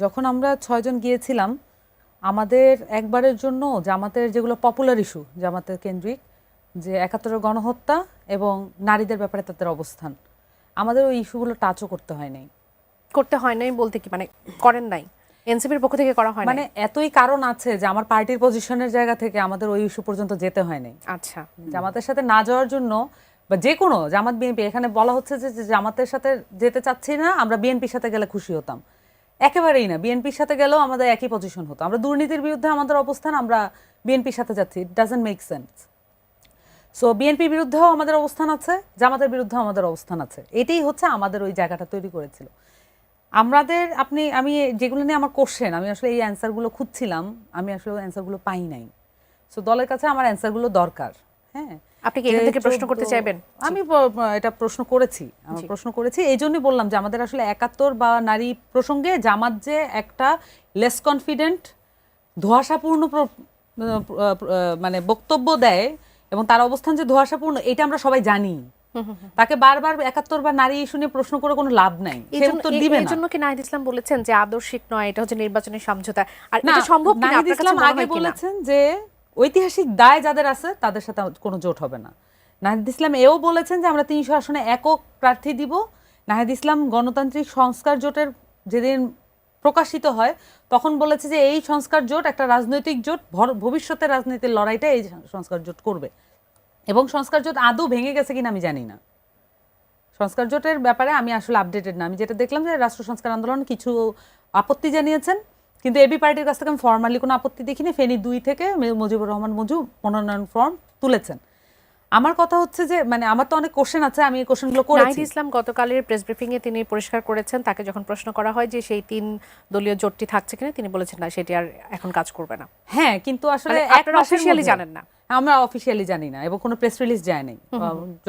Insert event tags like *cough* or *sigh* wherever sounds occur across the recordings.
যখন আমরা ছয়জন গিয়েছিলাম আমাদের একবারের জন্য জামাতের যেগুলো পপুলার ইস্যু জামাতের কেন্দ্রিক যে একাত্তরের গণহত্যা এবং নারীদের ব্যাপারে তাদের অবস্থান আমাদের ওই ইস্যুগুলো টাচও করতে হয় নাই। করতে হয় নাই বলতে কি? মানে করেন নাই? এনসিপির পক্ষ থেকে করা হয় মানে এতই কারণ আছে যে আমার পার্টির পজিশনের জায়গা থেকে আমাদের ওই ইস্যু পর্যন্ত যেতে হয় নাই। আচ্ছা। জামাতের সাথে না যাওয়ার জন্য বা যে কোনো জামাত বিএনপি এখানে বলা হচ্ছে যে জামাতের সাথে যেতে চাচ্ছি না আমরা বিএনপির সাথে গেলে খুশি হতাম। একেবারেই না। বিএনপির সাথে গেলেও আমাদের একই পজিশন হতো। আমরা দুর্নীতির বিরুদ্ধে আমাদের অবস্থান, আমরা বিএনপির সাথে যাচ্ছি। It doesn't make sense so বিএনপির বিরুদ্ধেও আমাদের অবস্থান আছে, জামাতের বিরুদ্ধেও আমাদের অবস্থান আছে। এটাই হচ্ছে আমাদের ওই জায়গাটা তৈরি করেছিল। আমাদের, আপনি, আমি যেগুলো নিয়ে আমার কোশ্চেন আমি আসলে এই অ্যান্সারগুলো খুঁজছিলাম, আমি আসলে অ্যান্সারগুলো পাই নাই। সো দলের কাছে আমার অ্যান্সারগুলো দরকার। হ্যাঁ? আপনি কি এখান থেকে প্রশ্ন করতে চাইবেন? আমি এটা প্রশ্ন করেছি আমি প্রশ্ন করেছি। এই জন্যই বললাম যে আমাদের আসলে একাত্তর বা নারী প্রসঙ্গে জামাত যে একটা লেস কনফিডেন্ট ধোঁয়াশাপূর্ণ মানে বক্তব্য দেয় এবং তার অবস্থান যে ধোঁয়াশাপূর্ণ এটা আমরা সবাই জানি। তাকে বারবার একাত্তর বা নারী ইস্যু নিয়ে প্রশ্ন করে কোনো লাভ নাই। সে জন্য- উত্তর দিবে না। জন্য কি নাহিদ ইসলাম বলেছেন যে আদর্শিক নয় এটা হচ্ছে নির্বাচনের সমঝোতা। আর এটা সম্ভব কিনা? আপনার কাছে ইসলাম আগে বলেছেন যে ঐতিহাসিক দায় যাদের আছে, তাদের সাথে কোনো জোট হবে না। নাহিদ ইসলাম এও বলেছেন যে, আমরা তিনশো আসনে একক প্রার্থী দিব। নাহিদ ইসলাম গণতান্ত্রিক সংস্কার জোটের যেদিন প্রকাশিত হয়, তখন বলেছে যে, এই সংস্কার জোট একটা রাজনৈতিক জোট ভবিষ্যতের রাজনীতির লড়াইটা এই সংস্কার জোট করবে। এবং সংস্কার জোট আদৌ ভেঙে গেছে কিনা আমি জানি না। সংস্কার জোটের ব্যাপারে আমি আসলে আপডেটেড না। আমি যেটা দেখলাম যে, রাষ্ট্র সংস্কার আন্দোলন কিছু আপত্তি জানিয়েছেন। কিন্তু এবি পার্টির কাছ থেকে আমি ফর্মালি কোনো আপত্তি দেখিনি। ফেনি দুই থেকে মুজিবুর রহমান মজু মনোনয়ন ফর্ম তুলেছেন। আমার কথা হচ্ছে যে মানে আমার তো অনেক কোশ্চেন আছে আমি এই কোশ্চেনগুলো নাহিদ করেছি ইসলাম গতকালের প্রেস ব্রিফিংয়ে এ তিনি পরিষ্কার করেছেন তাকে যখন প্রশ্ন করা হয় যে সেই তিন দলীয় জোটটি থাকছে কিনা তিনি বলেছেন না সেটি আর এখন কাজ করবে না। হ্যাঁ কিন্তু আসলে মানে এক জানেন না। আমরা অফিসিয়ালি জানি না এবং কোনো প্রেস রিলিজ যায় নাই।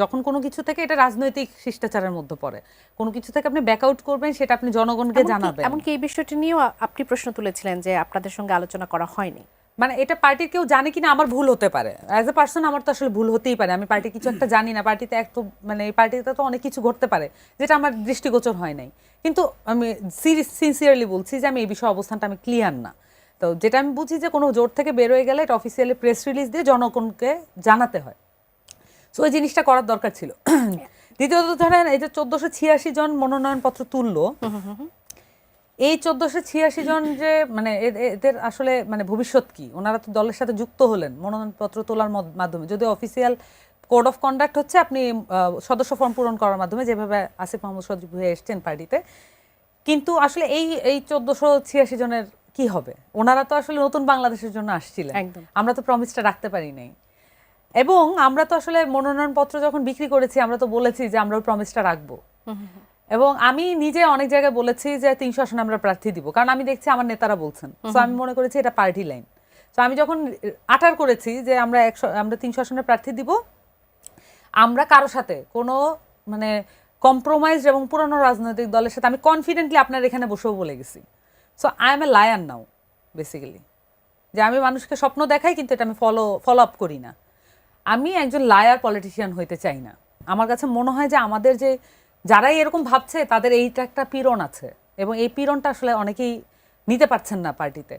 যখন কোনো কিছু থেকে এটা রাজনৈতিক শিষ্টাচারের মধ্যে পড়ে। কোনো কিছু থেকে আপনি ব্যাকআউট করবেন সেটা আপনি জনগণকে জানাবেন। এমনকি এই বিষয়টি নিয়েও আপনি প্রশ্ন তুলেছিলেন যে আপনাদের সঙ্গে আলোচনা করা হয়নি। মানে এটা পার্টির কেউ জানে কিনা আমার ভুল হতে পারে। অ্যাজ এ পার্সন আমার তো আসলে ভুল হতেই পারে। আমি পার্টি কিছু একটা জানি না। পার্টিতে এক তো মানে এই পার্টিতে তো অনেক কিছু ঘটতে পারে যেটা আমার দৃষ্টিগোচর হয় নাই। কিন্তু আমি সিনসিয়ারলি বলছি যে আমি এই বিষয়ে অবস্থানটা আমি ক্লিয়ার না। তো যেটা আমি বুঝি যে কোনো জোট থেকে বেরোয় গেলে এটা অফিসিয়ালি প্রেস রিলিজ দিয়ে জনগণকে জানাতে হয়। সো ওই জিনিসটা করার দরকার ছিল। *coughs* দ্বিতীয়ত ধরেন এই যে চোদ্দশো ছিয়াশি জন মনোনয়নপত্র তুললো এই চোদ্দশো ছিয়াশি জন যে মানে এদের আসলে মানে ভবিষ্যৎ কি? ওনারা তো দলের সাথে যুক্ত হলেন মনোনয়নপত্র তোলার মাধ্যমে। যদি অফিসিয়াল কোড অফ কন্ডাক্ট হচ্ছে আপনি সদস্য ফর্ম পূরণ করার মাধ্যমে যেভাবে আসিফ মাহমুদ সজীব হয়ে এসছেন পার্টিতে কিন্তু আসলে এই এই চোদ্দশো ছিয়াশি জনের কি হবে? ওনারা তো আসলে নতুন বাংলাদেশের জন্য আসছিলেন। আমরা তো প্রমিসটা রাখতে পারি নাই। এবং আমরা তো আসলে মনোনয়নপত্র যখন বিক্রি করেছি আমরা তো বলেছি যে আমরা প্রমিসটা রাখব। এবং আমি নিজে অনেক জায়গায় বলেছি যে তিনশো আসনে আমরা প্রার্থী দিব। কারণ আমি দেখছি আমার নেতারা বলছেন। তো আমি মনে করেছি এটা পার্টি লাইন তো আমি যখন আটার করেছি যে আমরা একশো আমরা তিনশো আসনে প্রার্থী দিব আমরা কারও সাথে কোনো মানে কম্প্রোমাইজ এবং পুরনো রাজনৈতিক দলের সাথে আমি কনফিডেন্টলি আপনার এখানে বসেও বলে গেছি। So I am a liar now basically যে আমি মানুষকে স্বপ্ন দেখাই, কিন্তু এটা আমি ফলো ফলো আপ করি না। আমি একজন লায়ার পলিটিশিয়ান হইতে চাই না। আমার কাছে মনে হয় যে আমাদের যে যারাই এরকম ভাবছে, তাদের এইটা একটা পীড়ন আছে। এবং এই পীড়নটা আসলে অনেকেই নিতে পারছেন না পার্টিতে।